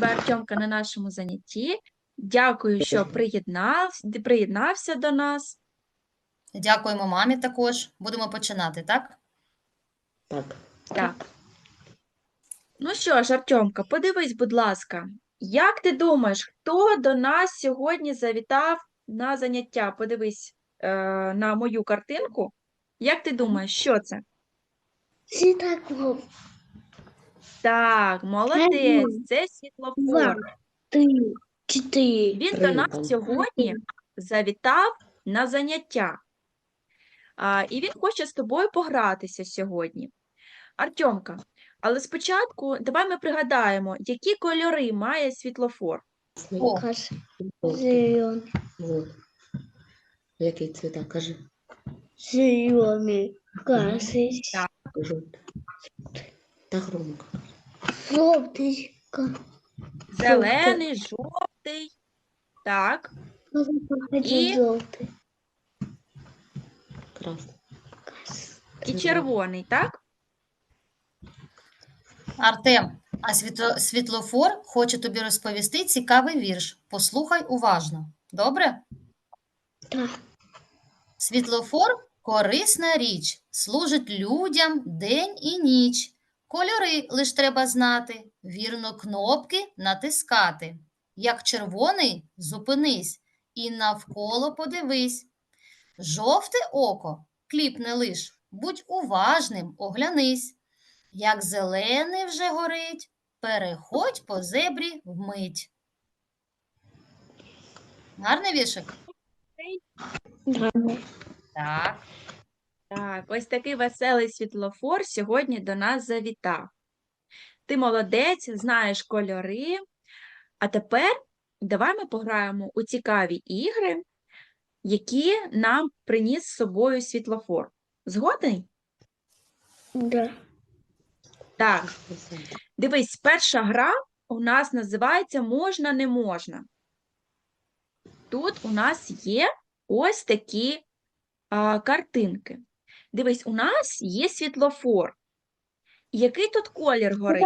тебе, Артемка, на нашому занятті. Дякую, що приєднав, приєднався до нас. Дякуємо мамі також. Будемо починати, так? Так. Так. Ну що ж, Артемка, подивись, будь ласка, як ти думаєш, хто до нас сьогодні завітав на заняття? Подивись е, на мою картинку. Як ти думаєш, що це? Світофор. Так, молодець, це світлофор. Три. Чотири. Він до нас сьогодні завітав на заняття. А, і він хоче з тобою погратися сьогодні. Артемка, але спочатку давай ми пригадаємо, які кольори має світлофор. О, Зелений. Який цвіта, кажи. Зелений. Красний. Так. Жовтий. Та громко. Жовтий. Зелений, жовтий. Так. І? жовтий. Красний. І червоний, так? Артем, а світло, світлофор хоче тобі розповісти цікавий вірш. Послухай уважно. Добре? Так. Світлофор корисна річ, служить людям день і ніч. Кольори лиш треба знати, вірно кнопки натискати. Як червоний, зупинись і навколо подивись. Жовте око кліпне лиш, будь уважним, оглянись. Як зелений вже горить, переходь по зебрі вмить. Гарний? Гарно. Так. Так, ось такий веселий світлофор сьогодні до нас завітав. Ти молодець, знаєш кольори. А тепер давай ми пограємо у цікаві ігри, які нам приніс з собою світлофор. Згодний? Да. Так, дивись, перша гра у нас називається Можна, не можна. Тут у нас є ось такі а, картинки. Дивись, у нас є світлофор. Який тут колір горить?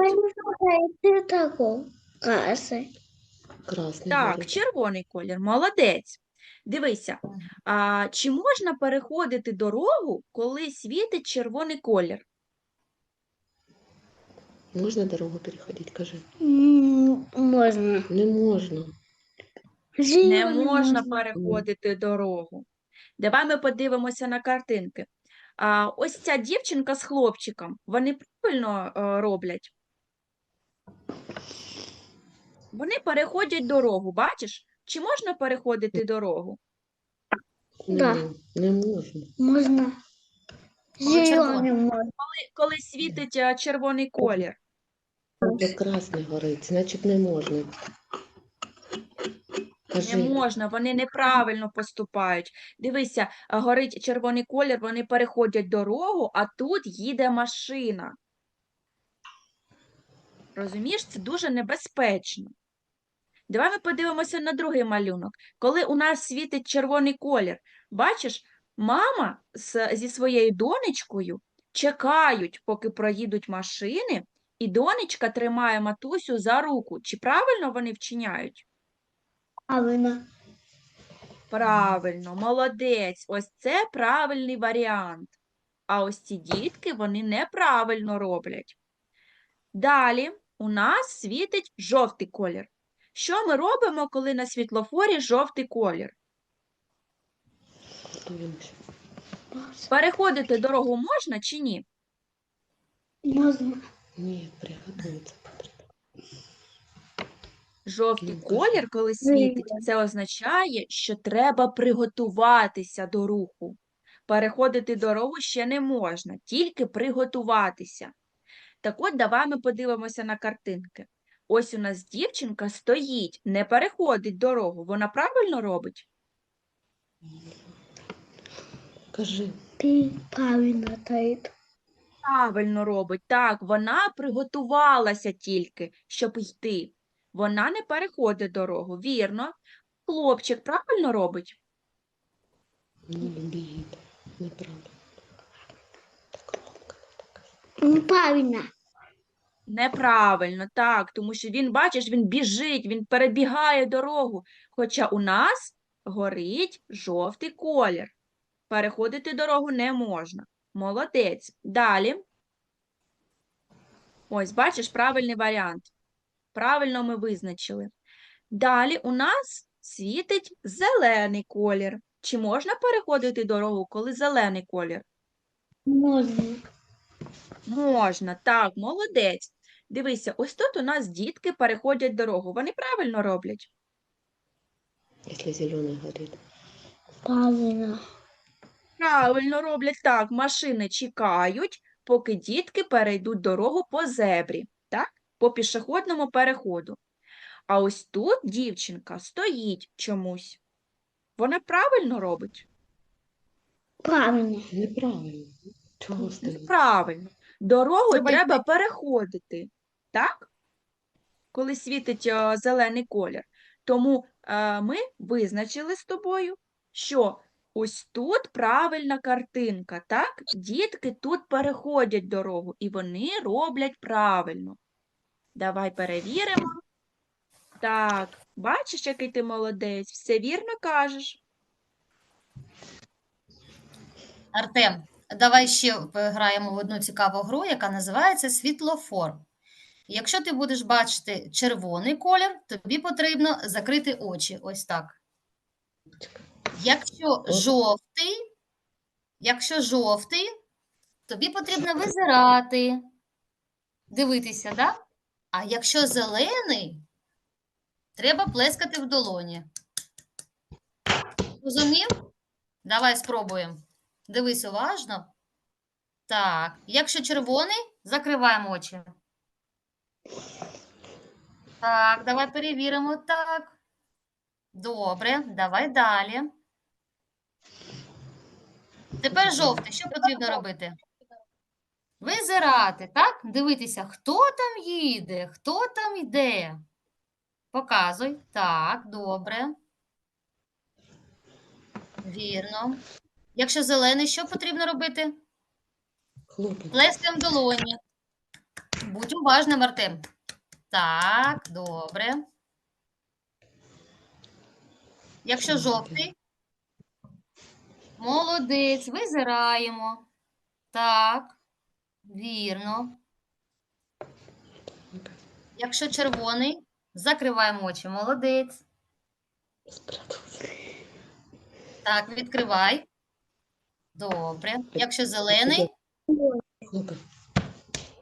Красний. Красний. Так, горить. червоний колір, молодець. Дивися, а, чи можна переходити дорогу, коли світить червоний колір? Можна дорогу переходити, кажи. М, Можна. Не можна. Не можна переходити дорогу. Давай ми подивимося на картинки. А, ось ця дівчинка з хлопчиком, вони правильно е, роблять? Вони переходять дорогу, бачиш? Чи можна переходити дорогу? Не, Да. не можна. Можна. Коли червоний. Можна. Коли світить е, червоний колір. Це красний горить, значить не можна. Не можна, вони неправильно поступають. Дивися, горить червоний колір, вони переходять дорогу, а тут їде машина. Розумієш, це дуже небезпечно. Давай ми подивимося на другий малюнок. Коли у нас світить червоний колір, бачиш, мама з, зі своєю донечкою чекають, поки проїдуть машини, і донечка тримає матусю за руку. Чи правильно вони вчиняють? Правильно. Правильно, молодець. Ось це правильний варіант. А ось ці дітки, вони неправильно роблять. Далі у нас світить жовтий колір. Що ми робимо, коли на світлофорі жовтий колір? Переходити дорогу можна чи ні? Можна. Ні, приготується. Жовтий колір, коли світить, це означає, що треба приготуватися до руху. Переходити дорогу ще не можна, тільки приготуватися. Так от, давай ми подивимося на картинки. Ось у нас дівчинка стоїть, не переходить дорогу. Вона правильно робить? Кажи. Ти правильно стоїть. Правильно робить. Так, вона приготувалася тільки, щоб йти. Вона не переходить дорогу. Вірно. Хлопчик правильно робить? Ні, громко. Неправильно. Неправильно, так, тому що він, бачиш, він біжить, він перебігає дорогу. Хоча у нас горить жовтий колір. Переходити дорогу не можна. Молодець. Далі. Ось, бачиш, правильний варіант. Правильно ми визначили. Далі у нас світить зелений колір. Чи можна переходити дорогу, коли зелений колір? Можна. Можна, так, молодець. Дивися, ось тут у нас дітки переходять дорогу. Вони правильно роблять. Якщо зелений горить. Правильно. Правильно роблять так. Машини чекають, поки дітки перейдуть дорогу по зебрі, так? По пішохідному переходу. А ось тут дівчинка стоїть чомусь. Вона правильно робить? Правильно. Неправильно. Чого стоїть? Правильно. Дорогу Треба треба переходити, так? Коли світить е, зелений колір. Тому е, ми визначили з тобою, що ось тут правильна картинка, так? Дітки тут переходять дорогу, і вони роблять правильно. Давай перевіримо. Так, бачиш, який ти молодець, все вірно кажеш. Артем, давай ще граємо в одну цікаву гру, яка називається світлофор. Якщо ти будеш бачити червоний колір, тобі потрібно закрити очі. Ось так. Якщо жовтий, якщо жовтий, тобі потрібно визирати, дивитися, да? А якщо зелений, треба плескати в долоні. Розумів? Давай спробуємо. Дивись уважно. Так, якщо червоний, закриваємо очі. Так, давай перевіримо. Так. Добре, давай далі. Тепер жовтий. Що потрібно робити? Визирати, так? Дивитися, хто там їде, хто там йде. Показуй. Так, добре. Вірно. Якщо зелений, що потрібно робити? Плескаємо долоні. Будь уважним, Артем. Так, добре. Якщо жовтий, молодець, визираємо. Так, вірно. Якщо червоний, закриваємо очі. Молодець. Так, відкривай. Добре. Якщо зелений,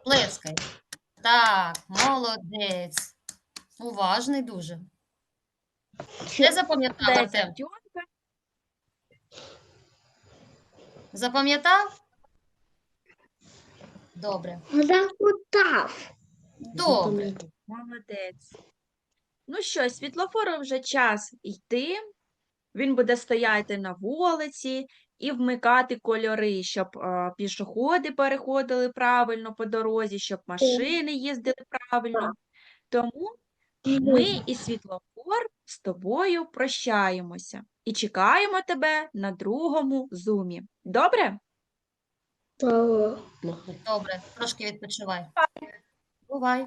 Плескай. Так, молодець. Уважний дуже. Все запам'ятав, Артем? Запам'ятав? Добре. Запутав. Добре. Молодець. Ну що, світлофору вже час йти. Він буде стояти на вулиці і вмикати кольори, щоб е, пішоходи переходили правильно по дорозі, щоб машини їздили правильно. Тому ми і світлофор з тобою прощаємося і чекаємо тебе на другому зумі. Добре? Добре. Трошки відпочивай. Бувай.